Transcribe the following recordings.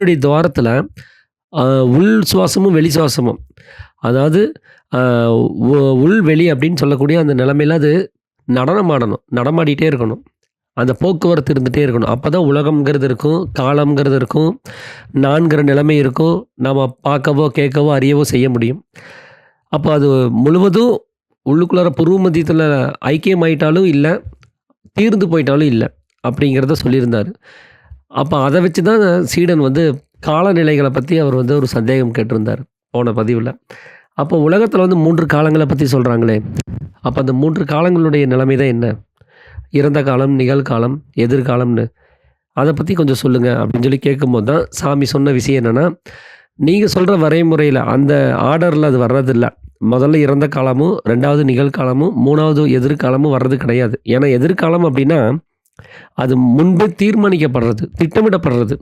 வாயுடைய துவாரத்தில் உள் சுவாசமும் வெளி சுவாசமும். அதாவது உ- உள் வெளி அப்படின்னு சொல்லக்கூடிய அந்த நிலமையில் அது நடனம் ஆடணும் நடமாடிட்டே இருக்கணும். அந்த போக்குவரத்து இருந்துகிட்டே இருக்கணும். அப்போ தான் உலகம்ங்கிறது இருக்கும் காலம்ங்கிறது இருக்கும் நான்கிற நிலைமை இருக்கும். நாம் பார்க்கவோ கேட்கவோ அறியவோ செய்ய முடியும். அப்போ அது முழுவதும் உள்ளுக்குள்ளார புருவ மத்தியத்தில் ஐக்கியமாயிட்டாலும் இல்லை தீர்ந்து போயிட்டாலும் இல்லை அப்படிங்கிறத சொல்லியிருந்தார். அப்போ அதை வச்சு தான் சீடன் வந்து காலநிலைகளை பற்றி அவர் வந்து ஒரு சந்தேகம் கேட்டிருந்தார் போன பதிவில். அப்போ உலகத்தில் வந்து மூன்று காலங்களை பற்றி சொல்கிறாங்களே அப்போ அந்த மூன்று காலங்களுடைய நிலைமை தான் என்ன? இறந்த காலம் நிகழ்காலம் எதிர்காலம்னு. அதை பற்றி கொஞ்சம் சொல்லுங்கள் அப்படின்னு சொல்லி கேட்கும்போது தான் சாமி சொன்ன விஷயம் என்னென்னா நீங்கள் சொல்கிற வரைமுறையில் அந்த ஆர்டரில் அது வர்றதில்ல. முதல்ல இறந்த காலமும் ரெண்டாவது நிகழ்காலமும் மூணாவது எதிர்காலமும் வர்றது கிடையாது. ஏன்னா எதிர்காலம் அப்படின்னா அது முன்பே தீர்மானிக்கப்படுறது திட்டமிடப்படுறது.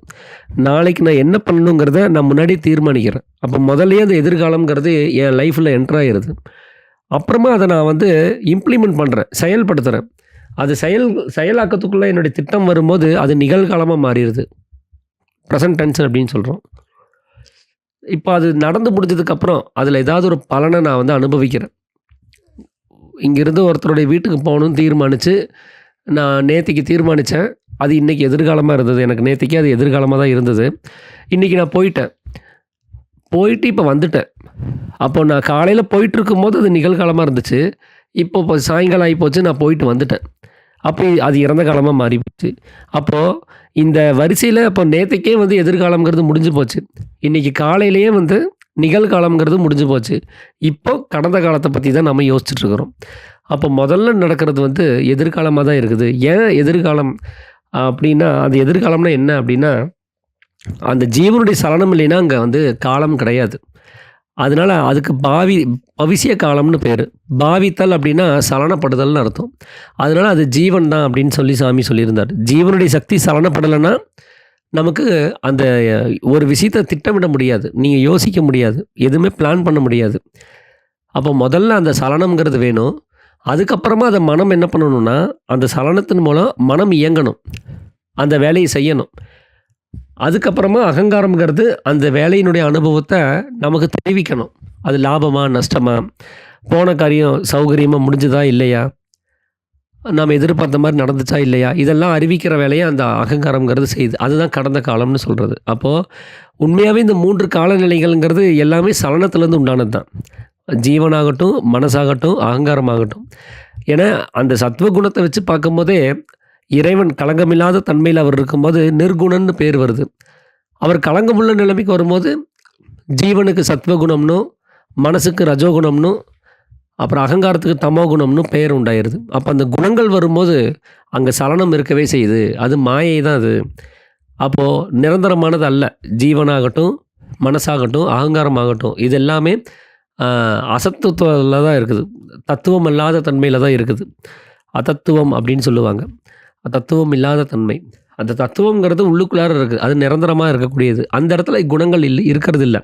நாளைக்கு நான் என்ன பண்ணணுங்கிறத நான் முன்னாடியே தீர்மானிக்கிறேன். அப்போ முதல்லையே அந்த எதிர்காலம்ங்கிறது என் லைஃப்பில் என்டர் ஆகிருது அப்புறமா அதை நான் வந்து இம்ப்ளிமெண்ட் பண்ணுறேன் செயல்படுத்துகிறேன் அது செயல் செயலாக்கத்துக்குள்ளே என்னுடைய திட்டம் வரும்போது அது நிகழ்காலமாக மாறிடுது. ப்ரெசன்ட் டென்ஸ் அப்படின்னு சொல்கிறோம் இப்போ அது நடந்து முடிஞ்சதுக்கப்புறம் அதில் ஏதாவது ஒரு பலனை நான் வந்து அனுபவிக்கிறேன். இங்கேருந்து ஒருத்தருடைய வீட்டுக்கு போகணும்னு தீர்மானித்து நான் நேத்திக்கு தீர்மானித்தேன் அது இன்றைக்கி எதிர்காலமாக இருந்தது. எனக்கு நேத்திக்கு அது எதிர்காலமாக தான் இருந்தது. இன்றைக்கி நான் போயிட்டேன். போயிட்டு இப்போ வந்துட்டேன். அப்போ நான் காலையில் போயிட்டு இருக்கும்போது அது நிகழ்காலமாக இருந்துச்சு. இப்போ இப்போ சாயங்காலம் ஆகி போச்சு. நான் போயிட்டு வந்துட்டேன். அப்போ அது இறந்த காலமாக மாறி போச்சு அப்போது இந்த வரிசையில் அப்போ நேற்றுக்கே வந்து எதிர்காலம்ங்கிறது முடிஞ்சு போச்சு. இன்றைக்கி காலையிலேயே வந்து நிகழ்காலம்ங்கிறது முடிஞ்சு போச்சு. இப்போ கடந்த காலத்தை பற்றி தான் நம்ம யோசிச்சுட்ருக்குறோம் அப்போ முதல்ல நடக்கிறது வந்து எதிர்காலமாக தான் இருக்குது. ஏன் எதிர்காலம்? அப்படின்னா அது எதிர்காலம்னா என்ன அப்படின்னா அந்த ஜீவனுடைய சலனம் இல்லைன்னா அங்கே வந்து காலம் கிடையாது. அதனால் அதுக்கு பாவி பவிசிய காலம்னு பேர். பாவித்தல் அப்படின்னா சலனப்படுதல்னு அர்த்தம். அதனால் அது ஜீவன் தான் அப்படின்னு சொல்லி சாமி சொல்லியிருந்தார். ஜீவனுடைய சக்தி சலனப்படலைன்னா நமக்கு அந்த ஒரு விஷயத்தை திட்டமிட முடியாது. நீங்கள் யோசிக்க முடியாது. எதுவுமே பிளான் பண்ண முடியாது. அப்போ முதல்ல அந்த சலனம்ங்கிறது வேணும். அதுக்கப்புறமா அதை மனம் என்ன பண்ணணும்னா அந்த சலனத்தின் மூலம் மனம் இயங்கணும். அந்த வேலையை செய்யணும். அதுக்கப்புறமா அகங்காரம்ங்கிறது அந்த வேலையினுடைய அனுபவத்தை நமக்கு தெரிவிக்கணும். அது லாபமா நஷ்டமா? போன காரியம் சௌகரியமாக முடிஞ்சுதா இல்லையா? நாம் எதிர்பார்த்த மாதிரி நடந்துச்சா இல்லையா? இதெல்லாம் அறிவிக்கிற வேலையை அந்த அகங்காரம்ங்கிறது செய்யுது அதுதான் கடந்த காலம்னு சொல்கிறது அப்போது உண்மையாகவே இந்த மூன்று காலநிலைகள்ங்கிறது எல்லாமே சலனத்துலேருந்து உண்டானது தான் ஜீவனாகட்டும் மனசாகட்டும் அகங்காரமாகட்டும். ஏன்னா அந்த சத்வகுணத்தை வச்சு பார்க்கும்போதே இறைவன் களங்கமில்லாத தன்மையில் அவர் இருக்கும்போது நிர்குணன்னு பேர் வருது. அவர் களங்கமுள்ள நிலைமைக்கு வரும்போது ஜீவனுக்கு சத்வகுணம்னும் மனசுக்கு ரஜோகுணம்னும் அப்புறம் அகங்காரத்துக்கு தமோகுணம்னு பெயர் உண்டாயிருது. அப்போ அந்த குணங்கள் வரும்போது அங்கே சலனம் இருக்கவே செய்யுது. அது மாயை தான் அது. அப்போது நிரந்தரமானது அல்ல ஜீவனாகட்டும் மனசாகட்டும் அகங்காரமாகட்டும் இது எல்லாமே அசத்துவத்தில் தான் இருக்குது. தத்துவம் இல்லாத தன்மையில் தான் இருக்குது. அதத்துவம் அப்படின்னு சொல்லுவாங்க. தத்துவம் இல்லாத தன்மை. அந்த தத்துவங்கிறது உள்ளுக்குள்ளார இருக்குது அது நிரந்தரமாக இருக்கக்கூடியது. அந்த இடத்துல குணங்கள் இல்லை இருக்கிறது இல்லை.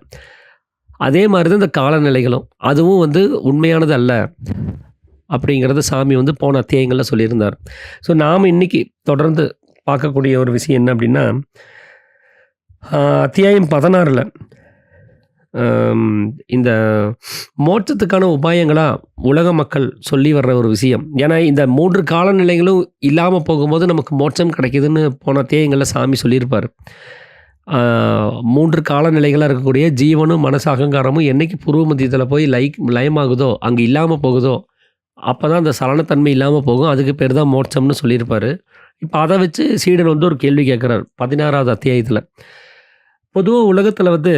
அதே மாதிரி தான் இந்த காலநிலைகளும். அதுவும் வந்து உண்மையானது அல்ல அப்படிங்கிறது சாமி வந்து போன அத்தியாயங்களில் சொல்லியிருந்தார். ஸோ நாம் இன்றைக்கி தொடர்ந்து பார்க்கக்கூடிய ஒரு விஷயம் என்ன அப்படின்னா அத்தியாயம் பதினாறில் இந்த மோட்சத்துக்கான உபாயங்களாக உலக மக்கள் சொல்லி வர்ற ஒரு விஷயம். ஏன்னா இந்த மூன்று காலநிலைகளும் இல்லாமல் போகும்போது நமக்கு மோட்சம் கிடைக்குதுன்னு போன அத்தியாயங்களில் சாமி சொல்லியிருப்பார். மூன்று காலநிலைகளாக இருக்கக்கூடிய ஜீவனும் மனசு அகங்காரமும் என்னைக்கு பூர்வ மத்தியத்தில் போய் லைக் லயமாகுதோ அங்கே இல்லாமல் போகுதோ அப்போ தான் அந்த சலனத்தன்மை இல்லாமல் போகும். அதுக்கு பேர் தான் மோட்சம்னு சொல்லியிருப்பார். இப்போ அதை வச்சு சீடன் வந்து ஒரு கேள்வி கேட்குறார் பதினாறாவது அத்தியாயத்தில். பொதுவாக உலகத்தில் வந்து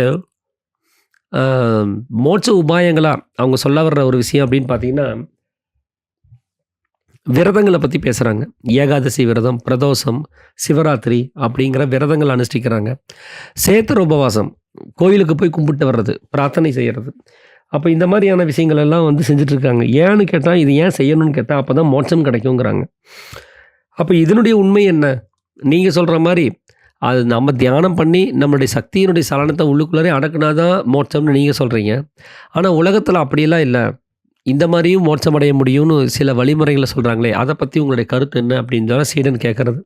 மோட்ச உபாயங்களாக அவங்க சொல்ல வர்ற ஒரு விஷயம் அப்படின்னு பார்த்தீங்கன்னா விரதங்களை பற்றி பேசுகிறாங்க ஏகாதசி விரதம் பிரதோஷம் சிவராத்திரி அப்படிங்கிற விரதங்கள் அனுஷ்டிக்கிறாங்க. சேத்திர உபவாசம் கோயிலுக்கு போய் கும்பிட்டு வர்றது பிரார்த்தனை செய்கிறது அப்போ இந்த மாதிரியான விஷயங்கள் எல்லாம் வந்து செஞ்சுட்ருக்காங்க ஏன்னு கேட்டால் இது ஏன் செய்யணும்னு கேட்டால் அப்போ தான் மோட்சம் கிடைக்குங்கிறாங்க. அப்போ இதனுடைய உண்மை என்ன? நீங்கள் சொல்கிற மாதிரி அது நம்ம தியானம் பண்ணி நம்மளுடைய சக்தியினுடைய சலனத்தை உள்ளுக்குள்ளாரே அடக்குனாதான் மோட்சம்னு நீங்கள் சொல்கிறீங்க ஆனால் உலகத்தில் அப்படியெல்லாம் இல்லை இந்த மாதிரியும் மோட்சம் அடைய முடியும்னு சில வழிமுறைகளை சொல்கிறாங்களே அதை பற்றி உங்களுடைய கருத்து என்ன அப்படின்னு தான் சீடன் கேட்குறது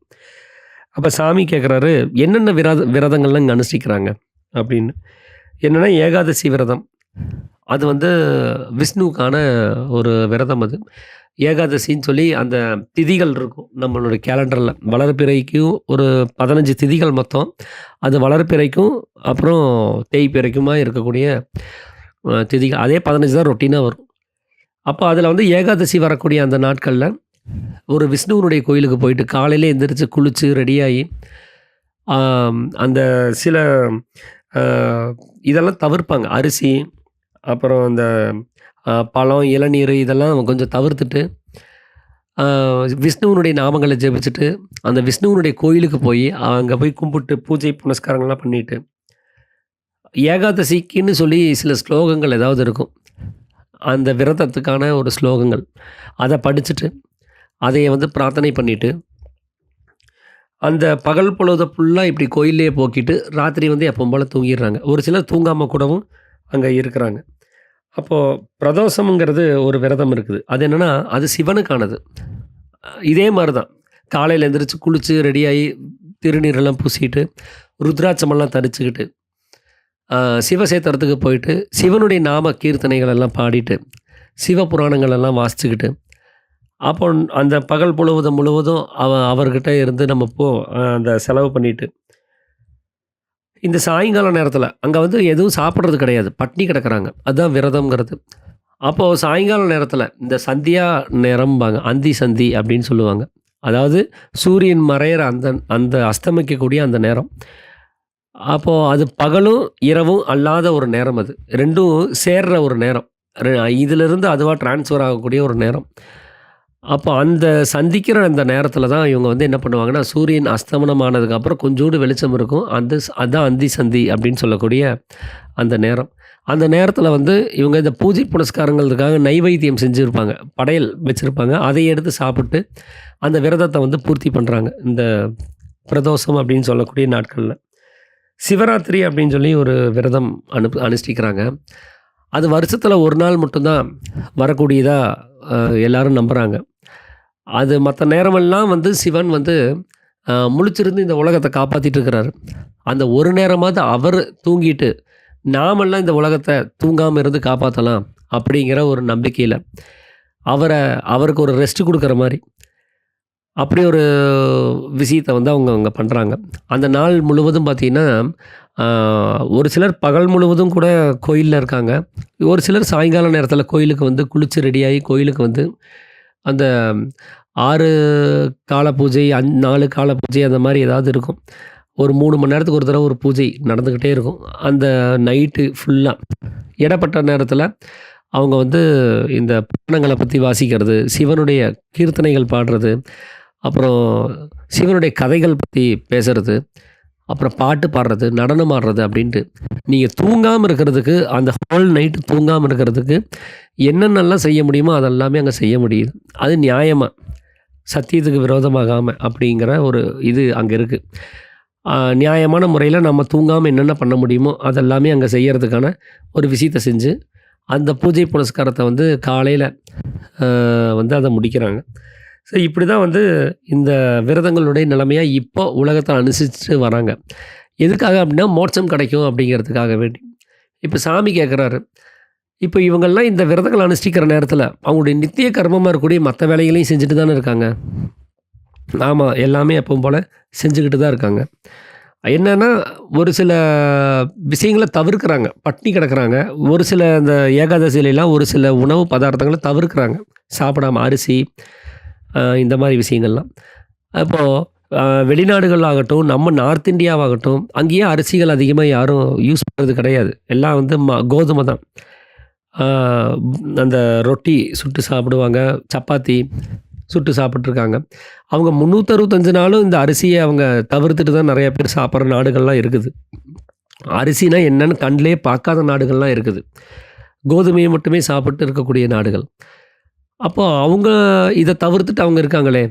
அப்போ சாமி கேட்குறாரு, "என்னென்ன விரத விரதங்கள்லாம் இங்கே அனுஷ்டிக்கிறாங்க?" அப்படின்னு. என்னென்னா ஏகாதசி விரதம். அது வந்து விஷ்ணுவுக்கான ஒரு விரதம் அது. ஏகாதசின்னு சொல்லி அந்த திதிகள் இருக்கும் நம்மளுடைய கேலண்டரில் வளர்ப்பிறைக்கும் ஒரு 15 திதிகள் மொத்தம். அது வளர்ப்பிறைக்கும் அப்புறம் தேய்ப்பிறைக்குமா இருக்கக்கூடிய திதிகள். அதே 15 தான் ரொட்டீனாக வரும். அப்போ அதில் வந்து ஏகாதசி வரக்கூடிய அந்த நாட்களில் ஒரு விஷ்ணுவினுடைய கோயிலுக்கு போயிட்டு காலையில் எந்திரிச்சு குளித்து ரெடியாகி, அந்த சில இதெல்லாம் தவிர்ப்பாங்க. அரிசி, அப்புறம் அந்த பழம், இளநீர் இதெல்லாம் கொஞ்சம் தவிர்த்துட்டு, விஷ்ணுவனுடைய விஷ்ணுவினுடைய ஜெபிச்சுட்டு, அந்த விஷ்ணுவினுடைய கோயிலுக்கு போய் அங்கே போய் கும்பிட்டு பூஜை புனஸ்காரங்கள்லாம் பண்ணிட்டு, ஏகாதசிக்குன்னு சொல்லி சில ஸ்லோகங்கள் ஏதாவது இருக்கும். அந்த விரதத்துக்கான ஒரு ஸ்லோகங்கள். அதை படிச்சுட்டு, அதையை வந்து பிரார்த்தனை பண்ணிவிட்டு அந்த பகல் பொழுத ஃபுல்லாக இப்படி கோயிலே போக்கிட்டு, ராத்திரி வந்து எப்போ போல் தூங்கிடுறாங்க ஒரு சிலர் தூங்காமல் கூடவும் அங்கே இருக்கிறாங்க. அப்போது பிரதோஷம்ங்கிறது ஒரு விரதம் இருக்குது. அது என்னென்னா அது சிவனுக்கானது. இதே மாதிரி தான். காலையில் எந்திரிச்சு குளித்து ரெடியாகி, திருநீரெல்லாம் பூசிட்டு, ருத்ராட்சமெல்லாம் தரிச்சுக்கிட்டு, சிவசேத்திரத்துக்கு போயிட்டு, சிவனுடைய நாம கீர்த்தனைகள் எல்லாம் பாடிட்டு, சிவபுராணங்கள் எல்லாம் வாசிச்சுக்கிட்டு, அப்போ அந்த பகல் பொழுது முழுவதும் அவ அவர்கிட்ட இருந்து நம்ம போ அந்த செலவு பண்ணிட்டு இந்த சாயங்கால நேரத்தில் அங்கே வந்து எதுவும் சாப்பிட்றது கிடையாது. பட்னி கிடக்கிறாங்க அதுதான் விரதம்ங்கிறது. அப்போது சாயங்கால நேரத்தில் இந்த சந்தியா நேரம்பாங்க. அந்தி சந்தி அப்படின்னு சொல்லுவாங்க. அதாவது சூரியன் மறையிற அந்த அந்த அஸ்தமிக்கக்கூடிய அந்த நேரம். அப்போது அது பகலும், இரவும் அல்லாத ஒரு நேரம் அது. ரெண்டும் சேர்ற ஒரு நேரம். இதிலிருந்து அதுவாக ட்ரான்ஸ்ஃபர் ஆகக்கூடிய ஒரு நேரம். அப்போ அந்த சந்திக்கிற அந்த நேரத்தில் தான் இவங்க வந்து என்ன பண்ணுவாங்கன்னா, சூரியன் அஸ்தமனம் ஆனதுக்கப்புறம் கொஞ்சூண்டு வெளிச்சம் இருக்கும். அந்த அதுதான் அந்தி சந்தி அப்படின்னு சொல்லக்கூடிய அந்த நேரம். அந்த நேரத்தில் வந்து இவங்க இந்த பூஜை புனஸ்காரங்களுக்காக நைவேத்தியம் செஞ்சுருப்பாங்க படையல் வச்சுருப்பாங்க அதை எடுத்து சாப்பிட்டு, அந்த விரதத்தை வந்து பூர்த்தி பண்ணுறாங்க இந்த பிரதோஷம் அப்படின்னு சொல்லக்கூடிய நாட்களில் சிவராத்திரி அப்படின்னு சொல்லி ஒரு விரதம் அனுப்பு அனுஷ்டிக்கிறாங்க. அது வருஷத்தில் ஒரு நாள் மட்டும்தான் வரக்கூடியதாக எல்லோரும் நம்புகிறாங்க எல்லாரும் அது மற்ற நேரமெல்லாம் வந்து சிவன் வந்து முழிச்சிருந்து இந்த உலகத்தை காப்பாற்றிட்டு இருக்கிறாரு. அந்த ஒரு நேரமாவது அவர் தூங்கிட்டு, நாமெல்லாம் இந்த உலகத்தை தூங்காமல் இருந்து காப்பாற்றலாம் அப்படிங்கிற ஒரு நம்பிக்கையில் அவரை அவருக்கு ஒரு ரெஸ்ட் கொடுக்குற மாதிரி அப்படி ஒரு விஷயத்தை வந்து அவங்க அவங்க பண்ணுறாங்க அந்த நாள் முழுவதும் பார்த்தீங்கன்னா, ஒரு சிலர் பகல் முழுவதும் கூட கோயிலில் இருக்காங்க. ஒரு சிலர் சாயங்கால நேரத்தில் கோயிலுக்கு வந்து குளித்து ரெடியாகி கோயிலுக்கு வந்து, அந்த ஆறு கால பூஜை, அஞ் நாலு கால பூஜை அந்த மாதிரி ஏதாவது இருக்கும். ஒரு மூணு மணி நேரத்துக்கு ஒரு தடவை ஒரு பூஜை நடந்துக்கிட்டே இருக்கும். அந்த நைட்டு ஃபுல்லாக இடைப்பட்ட நேரத்தில் அவங்க வந்து இந்த புராணங்களை பற்றி வாசிக்கிறது, சிவனுடைய கீர்த்தனைகள் பாடுறது, அப்புறம் சிவனுடைய கதைகள் பற்றி பேசுறது, அப்புறம் பாட்டு பாடுறது, நடனம் ஆடுறது அப்படின்ட்டு. நீங்கள் தூங்காமல் இருக்கிறதுக்கு, அந்த ஹோல் நைட்டு தூங்காமல் இருக்கிறதுக்கு என்னென்னலாம் செய்ய முடியுமோ அதெல்லாமே அங்கே செய்ய முடியுது. அது நியாயமாக சத்தியத்துக்கு விரோதமாகாமல் அப்படிங்கிற ஒரு இது அங்கே இருக்குது நியாயமான முறையில் நம்ம தூங்காமல் என்னென்ன பண்ண முடியுமோ, அதெல்லாமே அங்கே செய்கிறதுக்கான ஒரு விஷயத்தை செஞ்சு, அந்த பூஜை புனஸ்காரத்தை வந்து காலையில் வந்து அதை முடிக்கிறாங்க. ஸோ இப்படி தான் வந்து இந்த விரதங்களுடைய நிலைமையாக இப்போ உலகத்தை அனுசரிச்சுட்டு வராங்க. எதுக்காக அப்படின்னா, மோட்சம் கிடைக்கும் அப்படிங்கிறதுக்காக வேண்டி. இப்போ சாமி கேட்குறாரு. இப்போ இவங்கள்லாம் இந்த விரதங்கள் அனுஷ்டிக்கிற நேரத்தில் அவங்களுடைய நித்திய கர்மமாக இருக்கக்கூடிய மற்ற வேலைகளையும் செஞ்சுட்டு தானே இருக்காங்க. ஆமாம் எல்லாமே எப்பவும் போல் செஞ்சுக்கிட்டு தான் இருக்காங்க. என்னென்னா ஒரு சில விஷயங்கள தவிர்க்கிறாங்க. பட்னி கிடக்கிறாங்க ஒரு சில இந்த ஏகாதசியிலலாம் ஒரு சில உணவு பதார்த்தங்களை தவிர்க்கிறாங்க. சாப்பிடாம அரிசி, இந்த மாதிரி விஷயங்கள்லாம். அப்போது வெளிநாடுகள் ஆகட்டும், நம்ம நார்த் இந்தியாவாகட்டும், அங்கேயே அரிசிகள் அதிகமாக யாரும் யூஸ் பண்ணுறது கிடையாது. எல்லாம் வந்து ம கோதுமை தான். அந்த ரொட்டி சுட்டு சாப்பிடுவாங்க. சப்பாத்தி சுட்டு சாப்பிட்ருக்காங்க அவங்க 365 நாளும் இந்த அரிசியை அவங்க தவிர்த்துட்டு தான் நிறையா பேர் சாப்பிட்ற நாடுகள்லாம் இருக்குது. அரிசினா என்னன்னு கண்ணிலே பார்க்காத நாடுகள்லாம் இருக்குது. கோதுமையை மட்டுமே சாப்பிட்டு இருக்கக்கூடிய நாடுகள். அப்போ அவங்க இதை தவிர்த்துட்டு அவங்க இருக்காங்களே,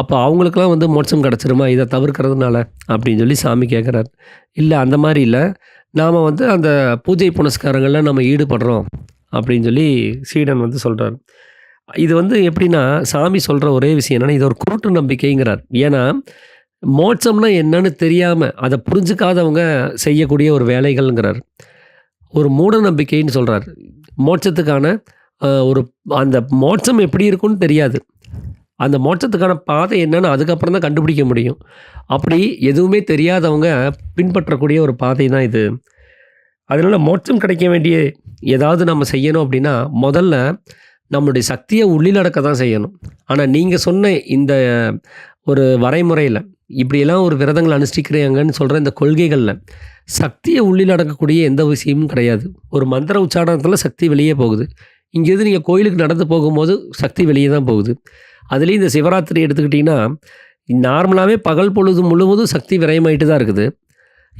அப்போ அவங்களுக்கெல்லாம் வந்து மோட்சம் கிடைச்சிருமா இதை தவிர்க்கிறதுனால? அப்படின்னு சொல்லி சாமி கேட்குறாரு. இல்லை அந்த மாதிரி இல்லை நாம வந்து அந்த பூஜை புனஸ்காரங்களில் நம்ம ஈடுபடுறோம் அப்படின்னு சொல்லி சீடன் வந்து சொல்கிறார் இது வந்து எப்படின்னா, சாமி சொல்கிற ஒரே விஷயம் என்னன்னா, இது ஒரு குருட்டு நம்பிக்கைங்கிறார். ஏன்னா, மோட்சம்னா என்னன்னு தெரியாமல் அதை புரிஞ்சுக்காதவங்க செய்யக்கூடிய ஒரு வேலைகள்ங்கிறாரு. ஒரு மூட நம்பிக்கைன்னு சொல்கிறார் மோட்சத்துக்கான ஒரு அந்த மோட்சம் எப்படி இருக்கும்னு தெரியாது. அந்த மோட்சத்துக்கான பாதை என்னன்னு அதுக்கப்புறம் தான் கண்டுபிடிக்க முடியும். அப்படி எதுவுமே தெரியாதவங்க பின்பற்றக்கூடிய ஒரு பாதை தான் இது. அதனால மோட்சம் கிடைக்க வேண்டிய ஏதாவது நம்ம செய்யணும் அப்படின்னா, முதல்ல நம்மளுடைய சக்தியை உள்ளிலடக்க தான் செய்யணும். ஆனால் நீங்கள் சொன்ன இந்த ஒரு வரைமுறையில் இப்படியெல்லாம் ஒரு விரதங்கள் அனுஷ்டிக்கிறாங்கன்னு சொல்கிற இந்த கொள்கைகளில் சக்தியை உள்ளில் அடக்கக்கூடிய எந்த விஷயமும் கிடையாது. ஒரு மந்திர உச்சாரணத்தில் சக்தி வெளியே போகுது. இங்கேருந்து நீங்கள் கோயிலுக்கு நடந்து போகும்போது சக்தி வெளியே தான் போகுது. அதுலேயும் இந்த சிவராத்திரி எடுத்துக்கிட்டிங்கன்னா நார்மலாகவே பகல் பொழுது முழுவதும் சக்தி விரயமாயிட்டு தான் இருக்குது.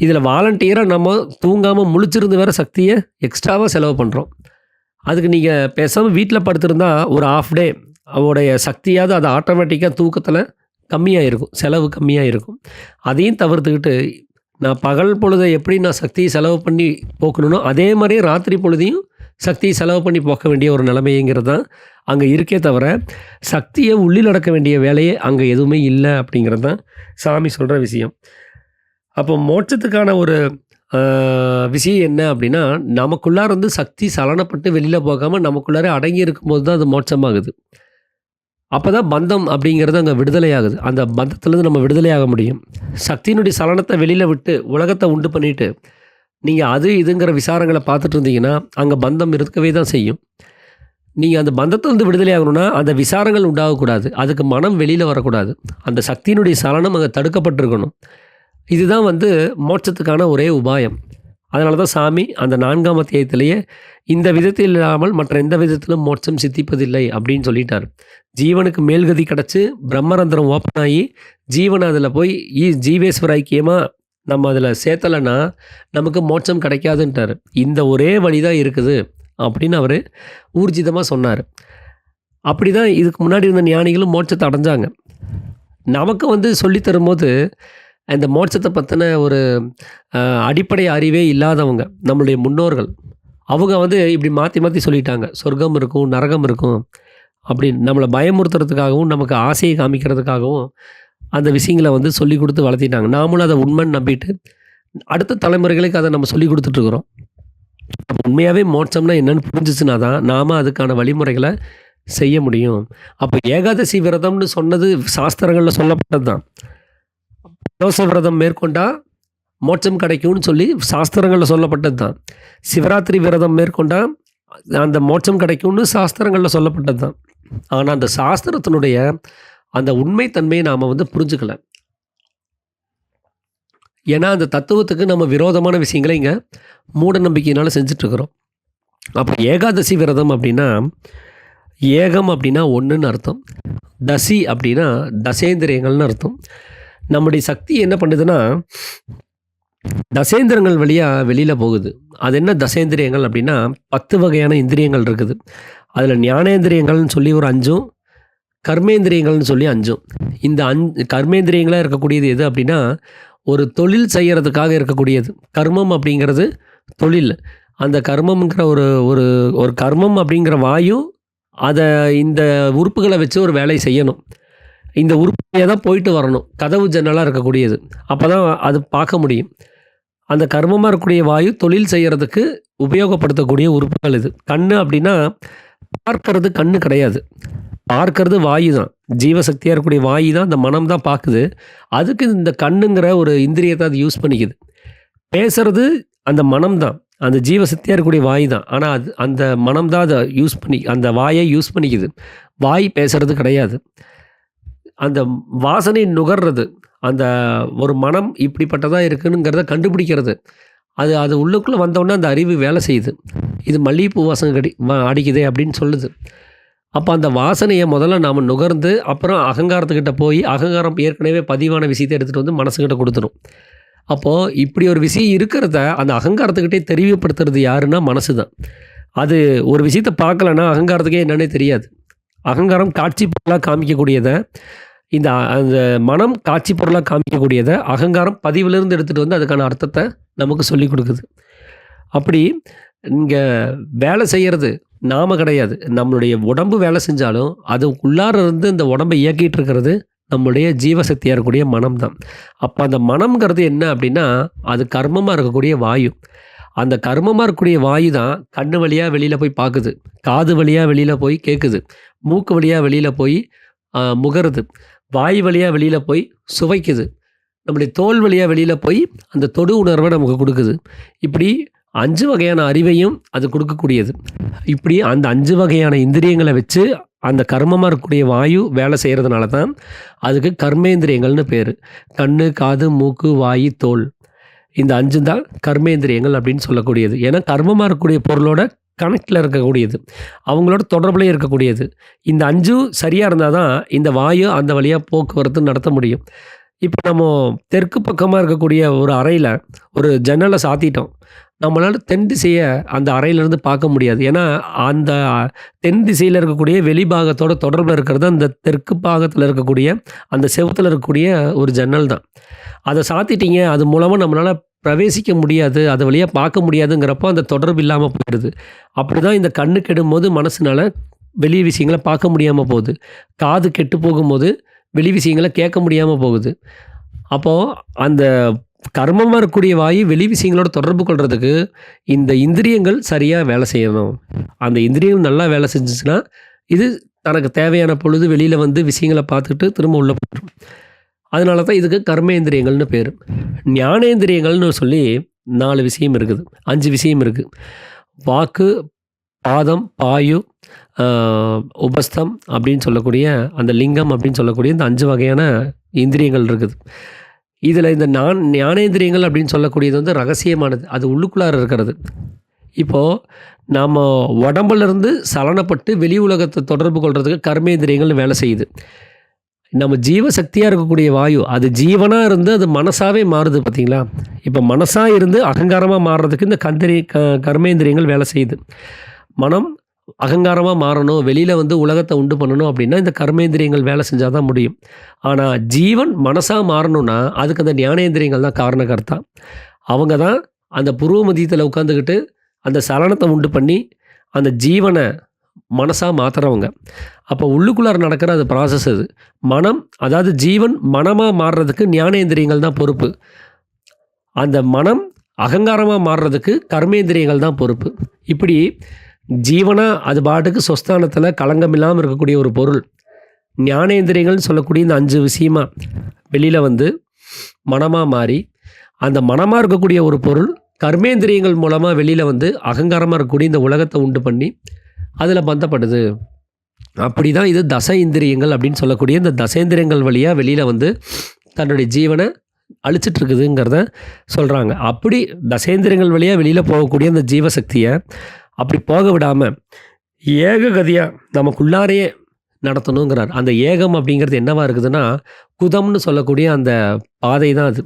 இதில் வாலண்டியராக நம்ம தூங்காமல் முழிச்சிருந்து வேற சக்தியை எக்ஸ்ட்ராவாக செலவு பண்ணுறோம் அதுக்கு நீங்கள் பேசாமல் வீட்டில் படுத்திருந்தா ஒரு ஹாஃப் டே அவருடைய சக்தியாவது அது ஆட்டோமேட்டிக்காக தூக்கத்தில் கம்மியாக இருக்கும். செலவு கம்மியாக இருக்கும். அதையும் தவிர்த்துக்கிட்டு, நான் பகல் பொழுதை எப்படி நான் சக்தியை செலவு பண்ணி போக்கணும்னோ அதே மாதிரியே ராத்திரி பொழுதையும் சக்தியை செலவு பண்ணி போக்க வேண்டிய ஒரு நிலைமைங்கிறது தான் அங்கே இருக்கே தவிர, சக்தியை உள்ளில் அடக்க வேண்டிய வேலையே அங்கே எதுவுமே இல்லை அப்படிங்கிறது தான் சாமி சொல்கிற விஷயம். அப்போ மோட்சத்துக்கான ஒரு விஷயம் என்ன அப்படின்னா, நமக்குள்ளார வந்து சக்தி சலனப்பட்டு வெளியில் போகாமல் நமக்குள்ளார அடங்கி இருக்கும்போது தான் அது மோட்சமாகுது. அப்போ தான் பந்தம் அப்படிங்கிறது அங்கே விடுதலை ஆகுது. அந்த பந்தத்துலேருந்து நம்ம விடுதலையாக முடியும். சக்தியினுடைய சலனத்தை வெளியில் விட்டு உலகத்தை உண்டு பண்ணிவிட்டு நீங்கள் அது இதுங்கிற விசாரங்களை பார்த்துட்டு இருந்தீங்கன்னா, அங்கே பந்தம் இருக்கவே தான் செய்யும். நீங்கள் அந்த பந்தத்திலிருந்து விடுதலை ஆகணும்னா, அந்த விசாரங்கள் உண்டாகக்கூடாது. அதுக்கு மனம் வெளியில் வரக்கூடாது. அந்த சக்தியினுடைய சலனம் அங்கே தடுக்கப்பட்டிருக்கணும். இதுதான் வந்து மோட்சத்துக்கான ஒரே உபாயம். அதனால தான் சாமி அந்த நான்காம் அத்தியாயத்திலேயே, "இந்த விதத்தில் இல்லாமல் மற்ற எந்த விதத்திலும் மோட்சம் சித்திப்பதில்லை" அப்படின்னு சொல்லிட்டார் ஜீவனுக்கு மேல்கதி கிடச்சி பிரம்மரந்திரம் ஓப்பன் ஆகி ஜீவன் அதில் போய் ஈ ஜீவேஸ்வர ஐக்கியமாக நம்ம அதில் சேர்த்தலன்னா, நமக்கு மோட்சம் கிடைக்காதுன்ட்டார் இந்த ஒரே வழி தான் இருக்குது அப்படின்னு அவர் ஊர்ஜிதமாக சொன்னார் அப்படி அப்படிதான் இதுக்கு முன்னாடி இருந்த ஞானிகளும் மோட்சத்தை அடைஞ்சாங்க. நமக்கு வந்து சொல்லி தரும்போது, இந்த மோட்சத்தை பற்றின ஒரு அடிப்படை அறிவே இல்லாதவங்க, நம்மளுடைய முன்னோர்கள். அவங்க வந்து இப்படி மாற்றி மாற்றி சொல்லிட்டாங்க. சொர்க்கம் இருக்கும், நரகம் இருக்கும் அப்படின்னு. நம்மளை பயமுறுத்துறதுக்காகவும், நமக்கு ஆசையை காமிக்கிறதுக்காகவும், அந்த விஷயங்களை வந்து சொல்லிக் கொடுத்து வளர்த்திட்டாங்க. நாமளும் அதை உண்மைன்னு நம்பிட்டு, அடுத்த தலைமுறைகளுக்கு அதை நம்ம சொல்லிக் கொடுத்துட்ருக்குறோம் அப்போ உண்மையாகவே மோட்சம்னா என்னென்னு புரிஞ்சுச்சுனா தான், நாம் அதுக்கான வழிமுறைகளை செய்ய முடியும். அப்போ ஏகாதசி விரதம்னு சொன்னது சாஸ்திரங்கள்ல சொல்லப்பட்டது தான். தோசை விரதம் மேற்கொண்டால் மோட்சம் கிடைக்கும்னு சொல்லி சாஸ்திரங்களில் சொல்லப்பட்டது தான். சிவராத்திரி விரதம் மேற்கொண்டால் அந்த மோட்சம் கிடைக்கும்னு சாஸ்திரங்களில் சொல்லப்பட்டது தான். ஆனால் அந்த சாஸ்திரத்தினுடைய அந்த உண்மைத்தன்மையை நாம் வந்து புரிஞ்சுக்கல. ஏன்னா, அந்த தத்துவத்துக்கு நம்ம விரோதமான விஷயங்களை இங்கே மூட நம்பிக்கையினால் செஞ்சிட்ருக்குறோம் அப்போ ஏகாதசி விரதம் அப்படின்னா, ஏகம் அப்படின்னா ஒன்றுன்னு அர்த்தம். தசி அப்படின்னா தசேந்திரியங்கள்னு அர்த்தம். நம்முடைய சக்தி என்ன பண்ணுதுன்னா, தசேந்திரங்கள் வழியாக வெளியில் போகுது. அது என்ன தசேந்திரியங்கள் அப்படின்னா, 10 வகையான இந்திரியங்கள் இருக்குது. அதில் ஞானேந்திரியங்கள்னு சொல்லி ஒரு அஞ்சும் கர்மேந்திரியங்கள்னு சொல்லி அஞ்சும் இந்த அஞ் கர்மேந்திரியங்களாக இருக்கக்கூடியது எது அப்படின்னா, ஒரு தொழில் செய்கிறதுக்காக இருக்கக்கூடியது. கர்மம் அப்படிங்கிறது தொழில். அந்த கர்மம்ங்கிற ஒரு ஒரு ஒரு கர்மம் அப்படிங்கிற வாயு, அதை இந்த உறுப்புகளை வச்சு ஒரு வேலை செய்யணும். இந்த உறுப்பு தான் போயிட்டு வரணும். கதவு ஜன்னலாக இருக்கக்கூடியது. அப்போ தான் அது பார்க்க முடியும். அந்த கர்மமாக இருக்கக்கூடிய வாயு தொழில் செய்கிறதுக்கு உபயோகப்படுத்தக்கூடிய உறுப்புகள் இது. கண் அப்படின்னா, பார்க்கறது கண்ணு கிடையாது. பார்க்கறது வாயு தான். ஜீவசக்தியாக இருக்கக்கூடிய வாயு தான், அந்த மனம் தான் பார்க்குது. அதுக்கு இந்த கண்ணுங்கிற ஒரு இந்திரியத்தை அது யூஸ் பண்ணிக்குது. பேசுறது அந்த மனம் தான். அந்த ஜீவசக்தியாக இருக்கக்கூடிய வாயு தான். ஆனால் அது அந்த மனம் தான் அதை யூஸ் பண்ணி அந்த வாயை யூஸ் பண்ணிக்குது. வாய் பேசுறது கிடையாது. அந்த வாசனை நுகர்றது, அந்த ஒரு மனம் இப்படிப்பட்டதாக இருக்குதுங்கிறத கண்டுபிடிக்கிறது. அது அது உள்ளுக்குள்ளே வந்தோனே அந்த அறிவு வேலை செய்யுது. இது மல்லிகைப்பூ வாசம் கடி அடிக்குதே அப்படின்னு சொல்லுது. அப்போ அந்த வாசனையை முதல்ல நாம் நுகர்ந்து, அப்புறம் அகங்காரத்துக்கிட்ட போய், அகங்காரம் ஏற்கனவே பதிவான விஷயத்தை எடுத்துகிட்டு வந்து மனசுக்கிட்ட கொடுத்துடும் அப்போது இப்படி ஒரு விஷயம் இருக்கிறத, அந்த அகங்காரத்துக்கிட்டே தெரிவுபடுத்துறது யாருன்னா மனசு தான். அது ஒரு விஷயத்த பார்க்கலன்னா, அகங்காரத்துக்கே என்னன்னே தெரியாது. அகங்காரம் காட்சி பொருளாக காமிக்கக்கூடியதை இந்த அந்த மனம் காட்சி பொருளாக காமிக்கக்கூடியதை அகங்காரம் பதிவிலிருந்து எடுத்துகிட்டு வந்து அதுக்கான அர்த்தத்தை நமக்கு சொல்லி கொடுக்குது. அப்படி இங்கே வேலை செய்கிறது நாம கிடையாது. நம்மளுடைய உடம்பு வேலை செஞ்சாலும், அது உள்ளார இருந்து இந்த உடம்பை இயக்கிட்டு இருக்கிறது நம்முடைய ஜீவசக்தியாக இருக்கக்கூடிய மனம் தான். அப்போ அந்த மனம்ங்கிறது என்ன அப்படின்னா அது கர்மமாக இருக்கக்கூடிய வாயு. அந்த கர்மமாக இருக்கக்கூடிய வாயு தான் கண்ணு வழியாக வெளியில் போய் பார்க்குது காது வழியாக வெளியில் போய் கேட்குது மூக்கு வழியாக வெளியில் போய் முகருது. வாய் வழியாக வெளியில் போய் சுவைக்குது. நம்முடைய தோல் வழியாக வெளியில் போய் அந்த தொடு உணர்வை நமக்கு கொடுக்குது. இப்படி அஞ்சு வகையான அறிவையும் அது கொடுக்கக்கூடியது. இப்படி அந்த அஞ்சு வகையான இந்திரியங்களை வச்சு அந்த கர்மமாக இருக்கக்கூடிய வாயு வேலை செய்கிறதுனால தான் அதுக்கு கர்மேந்திரியங்கள்னு பேர். கண்ணு காது மூக்கு வாய் தோல். இந்த அஞ்சு தான் கர்மேந்திரியங்கள் அப்படின்னு சொல்லக்கூடியது. ஏன்னா கர்மமாக இருக்கக்கூடிய பொருளோட கனெக்டில் இருக்கக்கூடியது அவங்களோட தொடர்புலேயே இருக்கக்கூடியது. இந்த அஞ்சும் சரியாக இருந்தால் தான் இந்த வாயு அந்த வழியாக போக்குவரத்து நடத்த முடியும். இப்போ நம்ம தெற்கு பக்கமாக இருக்கக்கூடிய ஒரு அறையில் ஒரு ஜன்னலை சாத்திட்டோம். நம்மளால் தென் திசையை அந்த அறையிலேருந்து பார்க்க முடியாது. ஏன்னா அந்த தென் திசையில் இருக்கக்கூடிய வெளிபாகத்தோட தொடர்பில் இருக்கிறது அந்த தெற்கு பாகத்தில் இருக்கக்கூடிய அந்த செவத்தில் இருக்கக்கூடிய ஒரு ஜன்னல் தான். அதை சாத்திட்டீங்க அது மூலமாக நம்மளால் பிரவேசிக்க முடியாது அது வழியாக பார்க்க முடியாதுங்கிறப்போ அந்த தொடர்பு இல்லாமல் போயிடுது. அப்படி தான் இந்த கண்ணு கெடும்போது மனசுனால் வெளி விஷயங்களை பார்க்க முடியாமல் போகுது. காது கெட்டு போகும்போது வெளி விஷயங்களை கேட்க முடியாமல் போகுது. அப்போது அந்த கர்மமாக இருக்கக்கூடிய வாயு வெளி விஷயங்களோட தொடர்பு கொள்கிறதுக்கு இந்த இந்திரியங்கள் சரியாக வேலை செய்யணும். அந்த இந்திரியங்கள் நல்லா வேலை செஞ்சுச்சுன்னா இது தனக்கு தேவையான பொழுது வெளியில் வந்து விஷயங்களை பார்த்துட்டு திரும்ப உள்ளே போயிடும். அதனால தான் இதுக்கு கர்மேந்திரியங்கள்னு பேர். ஞானேந்திரியங்கள்னு சொல்லி நாலு விஷயம் இருக்குது. அஞ்சு விஷயம் இருக்குது வாக்கு பாதம் பாயு உபஸ்தம் அப்படின்னு சொல்லக்கூடிய அந்த லிங்கம் அப்படின்னு சொல்லக்கூடிய இந்த அஞ்சு வகையான இந்திரியங்கள் இருக்குது. இதில் இந்த நான் ஞானேந்திரியங்கள் அப்படின்னு சொல்லக்கூடியது வந்து ரகசியமானது. அது உள்ளுக்குள்ளார இருக்கிறது. இப்போது நாம் உடம்புலேருந்து சலனப்பட்டு வெளி உலகத்தை தொடர்பு கொள்கிறதுக்கு கர்மேந்திரியங்கள் வேலை செய்யுது. நம்ம ஜீவசக்தியாக இருக்கக்கூடிய வாயு அது ஜீவனாக இருந்து அது மனசாகவே மாறுது பார்த்தீங்களா இப்போ மனசாக இருந்து அகங்காரமாக மாறுறதுக்கு இந்த கந்திரி க கர்மேந்திரியங்கள் வேலை செய்யுது. மனம் அகங்காரமாக மாறணும் வெளியில் வந்து உலகத்தை உண்டு பண்ணணும் அப்படின்னா இந்த கர்மேந்திரியங்கள் வேலை செஞ்சால் தான் முடியும். ஆனால் ஜீவன் மனசாக மாறணும்னா அதுக்கு அந்த ஞானேந்திரியங்கள் தான் காரணகர்த்தா. அவங்க தான் அந்த புருவ மதியத்தில் உட்காந்துக்கிட்டு அந்த சலனத்தை உண்டு பண்ணி அந்த ஜீவனை மனசாக மாற்றுறவங்க அப்போ உள்ளுக்குள்ளார நடக்கிற அது ப்ராசஸ் அது மனம் அதாவது ஜீவன் மனமாக மாறுறதுக்கு ஞானேந்திரியங்கள் தான் பொறுப்பு. அந்த மனம் அகங்காரமாக மாறுறதுக்கு கர்மேந்திரியங்கள் தான் பொறுப்பு. இப்படி ஜீவனாக அது பாட்டுக்கு சொஸ்தானத்தில் களங்கம் இல்லாமல் இருக்கக்கூடிய ஒரு பொருள். ஞானேந்திரியங்கள்னு சொல்லக்கூடிய இந்த அஞ்சு விஷயமா வெளியில் வந்து மனமாக மாறி அந்த மனமாக இருக்கக்கூடிய ஒரு பொருள் கர்மேந்திரியங்கள் மூலமாக வெளியில் வந்து அகங்காரமாக இருக்கக்கூடிய இந்த உலகத்தை உண்டு பண்ணி அதில் பந்தப்படுது அப்படி தான் இது தச இந்திரியங்கள் அப்படின்னு சொல்லக்கூடிய இந்த தசேந்திரியங்கள் வழியாக வெளியில் வந்து தன்னுடைய ஜீவனை அழிச்சிட்டு இருக்குதுங்கிறத சொல்கிறாங்க அப்படி தசேந்திரங்கள் வழியாக வெளியில் போகக்கூடிய அந்த ஜீவசக்தியை அப்படி போக விடாமல் ஏககதியாக நமக்குள்ளாரையே நடத்தணுங்கிறார். அந்த ஏகம் அப்படிங்கிறது என்னவா இருக்குதுன்னா குதம்னு சொல்லக்கூடிய அந்த பாதை தான் அது.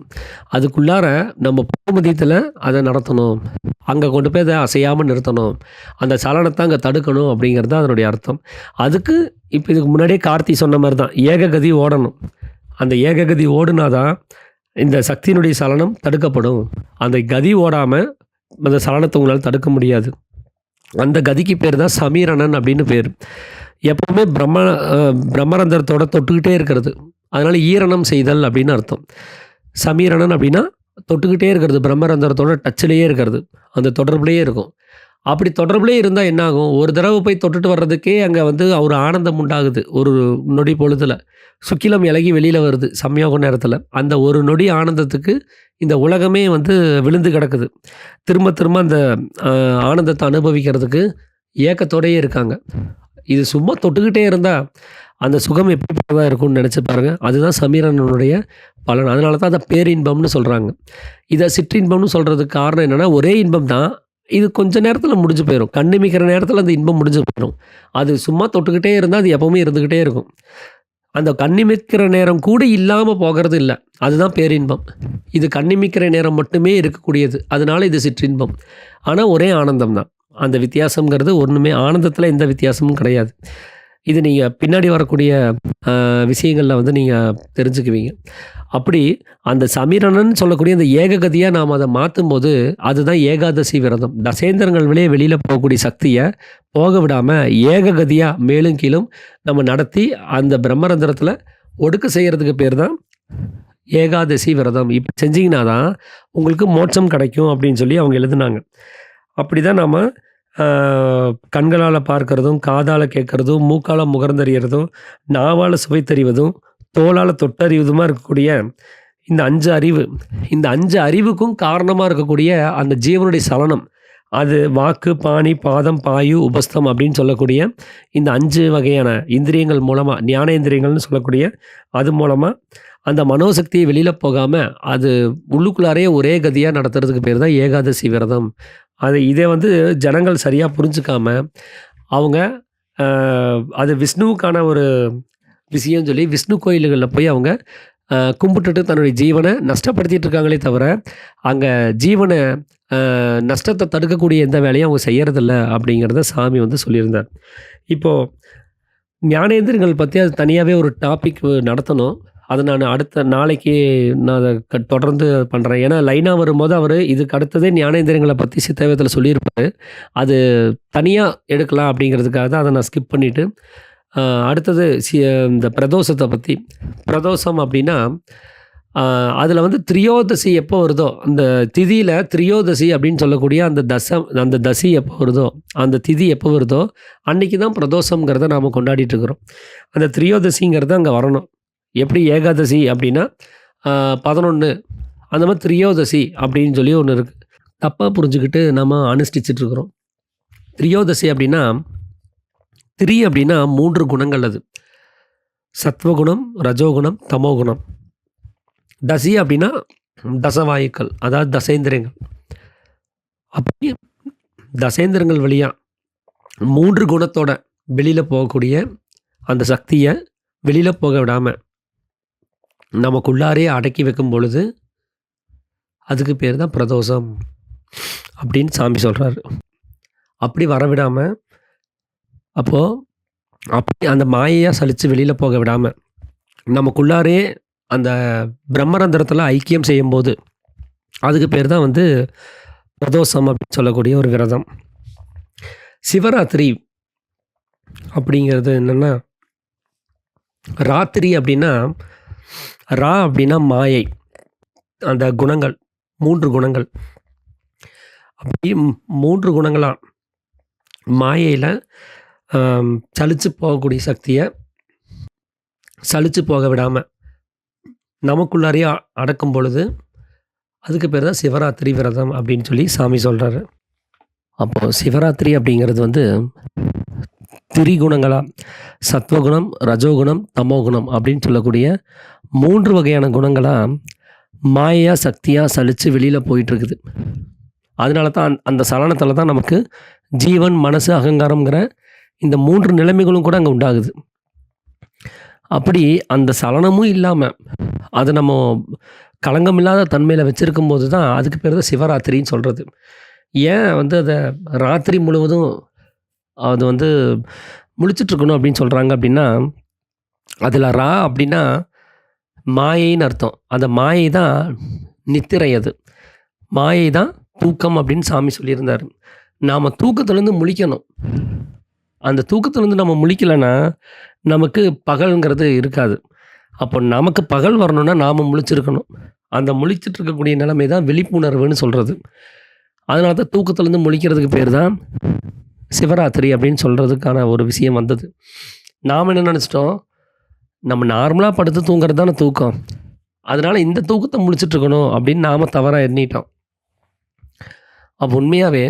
அதுக்குள்ளார நம்ம பூமதியத்தில் அதை நடத்தணும். அங்கே கொண்டு போய் அதை அசையாமல் நிறுத்தணும். அந்த சலனத்தை அங்கே தடுக்கணும் அப்படிங்கிறது தான் அதனுடைய அர்த்தம். அதுக்கு இப்போ இதுக்கு முன்னாடியே கார்த்தி சொன்ன மாதிரி தான் ஏககதி ஓடணும். அந்த ஏககதி ஓடுனா தான் இந்த சக்தியினுடைய சலனம் தடுக்கப்படும். அந்த கதி ஓடாமல் அந்த சலனத்தை உங்களால் தடுக்க முடியாது. அந்த கதிக்கு பேர் தான் சமீரணன் அப்படின்னு பேர். எப்பவுமே பிரம்ம பிரம்மரந்திரத்தோட தொட்டுக்கிட்டே இருக்கிறது. அதனால் ஈரணம் செய்தல் அப்படின்னு அர்த்தம். சமீரணன் அப்படின்னா தொட்டுக்கிட்டே இருக்கிறது பிரம்மரந்தரத்தோட டச்சிலேயே இருக்கிறது. அந்த தொடர்புலேயே இருக்கும். அப்படி தொடர்புலேயே இருந்தால் என்னாகும்? ஒரு தடவை போய் தொட்டுட்டு வர்றதுக்கே அங்கே வந்து ஒரு ஆனந்தம் உண்டாகுது. ஒரு நொடி பொழுதில். சுக்கிலம் இலகி வெளியில் வருது சம்யோக நேரத்தில். அந்த ஒரு நொடி ஆனந்தத்துக்கு இந்த உலகமே வந்து விழுந்து கிடக்குது. திரும்ப திரும்ப அந்த ஆனந்தத்தை அனுபவிக்கிறதுக்கு ஏக்கத்தோடையே இருக்காங்க. இது சும்மா தொட்டுக்கிட்டே இருந்தால் அந்த சுகம் எப்படிப்பட்டதாக இருக்கும்னு நினச்சி பாருங்கள் அதுதான் சமீரனுடைய பலன். அதனால தான் அதை பேரின்பம்னு சொல்கிறாங்க இதை சிற்றின்பம்னு சொல்கிறதுக்கு காரணம் என்னென்னா ஒரே இன்பம் தான். இது கொஞ்ச நேரத்தில் முடிஞ்சு போயிடும் கண்ணிமிக்கிற நேரத்தில் அந்த இன்பம் முடிஞ்சு போயிடும் அது சும்மா தொட்டுக்கிட்டே இருந்தால் அது எப்போவுமே இருந்துக்கிட்டே இருக்கும். அந்த கண்ணிமிக்கிற நேரம் கூட இல்லாமல் போகிறது இல்லை. அதுதான் பேரின்பம். இது கண்ணிமிக்கிற நேரம் மட்டுமே இருக்கக்கூடியது. அதனால இது சிற்றின்பம். ஆனால் ஒரே ஆனந்தம் தான். அந்த வித்தியாசங்கிறது ஒன்றுமே ஆனந்தத்தில் எந்த வித்தியாசமும் கிடையாது. இது நீங்கள் பின்னாடி வரக்கூடிய விஷயங்களில் வந்து நீங்கள் தெரிஞ்சுக்குவீங்க. அப்படி அந்த சமீரணன் சொல்லக்கூடிய அந்த ஏககதியாக நாம் அதை மாற்றும் போது அதுதான் ஏகாதசி விரதம். தசேந்திரங்கள் வெளியே வெளியில் போகக்கூடிய சக்தியை போக விடாமல் ஏககதியாக மேலும் கீழும் நம்ம நடத்தி அந்த பிரம்மரந்திரத்தில் ஒடுக்க செய்கிறதுக்கு பேர் தான் ஏகாதசி விரதம். இப்போ செஞ்சிங்கன்னா தான் உங்களுக்கு மோட்சம் கிடைக்கும் அப்படின்னு சொல்லி அவங்க எழுதுனாங்க. அப்படி தான் நாம் கண்களால் பார்க்கறதும் காதால் கேட்குறதும் மூக்கால் முகர்ந்தறியறதும் நாவால் சுவைத்தறிவதும் தோளால் தொட்டறிவதுமாக இருக்கக்கூடிய இந்த அஞ்சு அறிவு. இந்த அஞ்சு அறிவுக்கும் காரணமாக இருக்கக்கூடிய அந்த ஜீவனுடைய சலனம். அது வாக்கு பாணி பாதம் பாயு உபஸ்தம் அப்படின்னு சொல்லக்கூடிய இந்த அஞ்சு வகையான இந்திரியங்கள் மூலமாக ஞானேந்திரியங்கள்னு சொல்லக்கூடிய அது மூலமாக அந்த மனோசக்தியை வெளியில் போகாமல் அது உள்ளுக்குள்ளாரே ஒரே கதியாக நடத்துறதுக்கு பேர் தான் ஏகாதசி விரதம். அது இதை வந்து ஜனங்கள் சரியாக புரிஞ்சுக்காம அவங்க அது விஷ்ணுவுக்கான ஒரு விஷயம் சொல்லி விஷ்ணு கோயில்களில் போய் அவங்க கும்பிட்டுட்டு தன்னுடைய ஜீவனை நஷ்டப்படுத்திட்டு இருக்காங்களே தவிர அங்கே ஜீவனை நஷ்டத்தை தடுக்கக்கூடிய எந்த வேலையும் அவங்க செய்யறதில்ல அப்படிங்கிறத சாமி வந்து சொல்லியிருந்தார். இப்போது ஞானேந்திரங்கள் பற்றி அது தனியாகவே ஒரு டாபிக் நடத்தணும். அதை நான் அடுத்த நாளைக்கு நான் அதை தொடர்ந்து பண்ணுறேன் ஏன்னா லைனாக வரும்போது அவர் இதுக்கு அடுத்ததே ஞானேந்திரங்களை பற்றி சித்தவேதத்தில் சொல்லியிருப்பாரு. அது தனியாக எடுக்கலாம் அப்படிங்கிறதுக்காக தான் அதை நான் ஸ்கிப் பண்ணிவிட்டு அடுத்தது சி இந்த பிரதோஷத்தை பற்றி பிரதோஷம் அப்படின்னா அதில் வந்து திரியோதசி எப்போ வருதோ அந்த திதியில் திரியோதசி அப்படின்னு சொல்லக்கூடிய அந்த தசம் அந்த தசி எப்போ வருதோ அந்த திதி எப்போ வருதோ அன்றைக்கி தான் பிரதோஷங்கிறத நாம் கொண்டாடிட்டு இருக்கிறோம். அந்த திரியோதசிங்கிறது அங்கே வரணும். எப்படி ஏகாதசி அப்படின்னா பதினொன்று அந்த மாதிரி திரியோதசி அப்படின்னு சொல்லி ஒன்று இருக்குது தப்பாக புரிஞ்சுக்கிட்டு நம்ம அனுஷ்டிச்சிட்டு இருக்கிறோம். திரியோதசி அப்படின்னா திரி அப்படின்னா மூன்று குணங்கள் அது. சத்வகுணம் ரஜோகுணம் தமோகுணம். தசி அப்படின்னா தசவாயுக்கள் அதாவது தசேந்திரங்கள். அப்படி தசேந்திரங்கள் வழியாக மூன்று குணத்தோட வெளியில் போகக்கூடிய அந்த சக்தியை வெளியில் போக விடாமல் நமக்குள்ளாரே அடக்கி வைக்கும் பொழுது அதுக்கு பேர் தான் பிரதோஷம் அப்படின்னு சாமி சொல்கிறாரு அப்படி வர விடாமல் அப்போது அப்படி அந்த மாயையாக சலித்து வெளியில் போக விடாமல் நமக்குள்ளாரே அந்த பிரம்மரந்திரத்தில் ஐக்கியம் செய்யும்போது அதுக்கு பேர் தான் வந்து பிரதோஷம் அப்படின்னு சொல்லக்கூடிய ஒரு விரதம். சிவராத்திரி அப்படிங்கிறது என்னென்னா ராத்திரி அப்படின்னா ரா அப்படின்னா மாயை. அந்த குணங்கள் மூன்று குணங்கள். அப்படி மூன்று குணங்களாக மாயையில் சலிச்சு போகக்கூடிய சக்தியை சலிச்சு போக விடாமல் நமக்குள்ளாரையே அடக்கும் பொழுது அதுக்கு பேர் தான் சிவராத்திரி விரதம் அப்படின்னு சொல்லி சாமி சொல்கிறாரு அப்போது சிவராத்திரி அப்படிங்கிறது வந்து திரிகுணங்களா? சத்வகுணம் ரஜோகுணம் தமோகுணம் அப்படின்னு சொல்லக்கூடிய மூன்று வகையான குணங்களாக மாயா சக்தியாக சலித்து வெளியில் போயிட்டுருக்குது. அதனால தான் அந்த- அந்த சலனத்தில் தான் நமக்கு ஜீவன் மனசு அகங்காரம்ங்கிற இந்த மூன்று நிலைமைகளும் கூட அங்கே உண்டாகுது. அப்படி அந்த சலனமும் இல்லாமல் அது நம்ம களங்கம் இல்லாத தன்மையில் வச்சுருக்கும் போது தான் அதுக்கு பேர் தான் சிவராத்திரின்னு சொல்கிறது ஏன் வந்து அதை ராத்திரி முழுவதும் அது வந்து முழிச்சிட்ருக்கணும் அப்படின்னு சொல்கிறாங்க அப்படின்னா அதில் ரா அப்படின்னா மாயைன்னு அர்த்தம். அந்த மாயை தான் நித்திரை அது. மாயை தான் தூக்கம் அப்படின்னு சாமி சொல்லியிருந்தார். நாம் தூக்கத்துலேருந்து முழிக்கணும். அந்த தூக்கத்துலேருந்து நம்ம முழிக்கலைன்னா நமக்கு பகல்ங்கிறது இருக்காது. அப்போ நமக்கு பகல் வரணும்னா நாம் முழிச்சிருக்கணும். அந்த முழிச்சிட்டு இருக்கக்கூடிய நிலைமை தான் விழிப்புணர்வுன்னு சொல்கிறது அதனால தான் தூக்கத்துலேருந்து முழிக்கிறதுக்கு பேர் தான் சிவராத்திரி அப்படின்னு சொல்கிறதுக்கான ஒரு விஷயம் வந்தது. நாம் என்ன நினச்சிட்டோம்? நம்ம நார்மலாக படுத்து தூங்குறது தானே தூக்கம். அதனால் இந்த தூக்கத்தை முடிச்சிட்ருக்கணும் அப்படின்னு நாம் தவறாக எண்ணிட்டோம். அப்போ உண்மையாகவே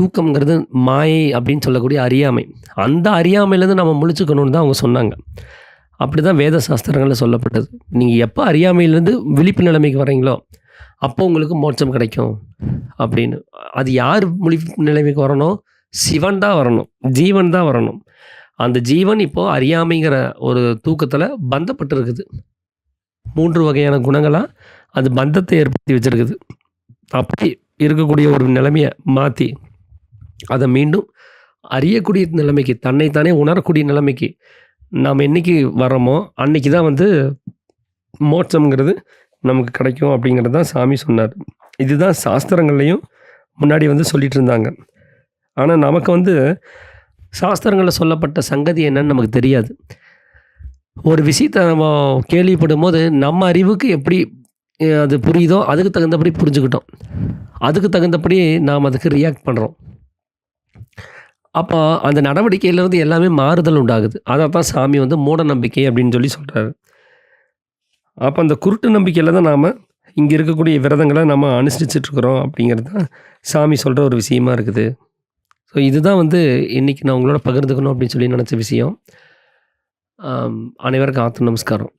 தூக்கம்ங்கிறது மாயை அப்படின்னு சொல்லக்கூடிய அறியாமை. அந்த அறியாமையிலேருந்து நம்ம முழிச்சுக்கணும்னு தான் அவங்க சொன்னாங்க. அப்படி தான் வேத சாஸ்திரங்களில் சொல்லப்பட்டது. நீங்கள் எப்போ அறியாமையிலேருந்து விழிப்பு நிலைமைக்கு வரீங்களோ அப்போ உங்களுக்கு மோட்சம் கிடைக்கும் அப்படின்னு. அது யார் விழிப்பு நிலைமைக்கு வரணும்? சிவன் தான் வரணும் ஜீவன் தான் வரணும். அந்த ஜீவன் இப்போது அறியாமைங்கிற ஒரு தூக்கத்தில் பந்தப்பட்டு இருக்குது மூன்று வகையான குணங்களாக அது பந்தத்தை ஏற்படுத்தி வச்சிருக்குது. அப்படி இருக்கக்கூடிய ஒரு நிலைமையை மாற்றி அதை மீண்டும் அறியக்கூடிய நிலைமைக்கு தன்னைத்தானே உணரக்கூடிய நிலைமைக்கு நாம் என்னைக்கு வரோமோ அன்னைக்கு தான் வந்து மோட்சம்ங்கிறது நமக்கு கிடைக்கும் அப்படிங்கிறது தான் சாமி சொன்னார். இதுதான் சாஸ்திரங்கள்லையும் முன்னாடி வந்து சொல்லிகிட்டு இருந்தாங்க. ஆனால் நமக்கு வந்து சாஸ்திரங்களில் சொல்லப்பட்ட சங்கதி என்னன்னு நமக்கு தெரியாது ஒரு விஷயத்தை நம்ம கேள்விப்படும்போது, நம்ம அறிவுக்கு எப்படி அது புரியுதோ, அதுக்கு தகுந்தபடி புரிஞ்சுக்கிட்டோம். அதுக்கு தகுந்தபடி நாம் அதுக்கு ரியாக்ட் பண்ணுறோம் அப்போ அந்த நடவடிக்கையிலேருந்து எல்லாமே மாறுதல் உண்டாகுது. அதை தான் சாமி வந்து மூட நம்பிக்கை அப்படின்னு சொல்லி சொல்கிறாரு அப்போ அந்த குருட்டு நம்பிக்கையில் தான் நாம் இங்கே இருக்கக்கூடிய விரதங்களை நம்ம அனுசரிச்சிட்ருக்குறோம் அப்படிங்கிறது தான் சாமி சொல்கிற ஒரு விஷயமா இருக்குது. ஸோ இதுதான் வந்து இன்றைக்கி நான் உங்களோட பகிர்ந்துக்கணும் அப்படின்னு சொல்லி நினச்ச விஷயம். அனைவருக்கும் ஆத்து நமஸ்காரம்.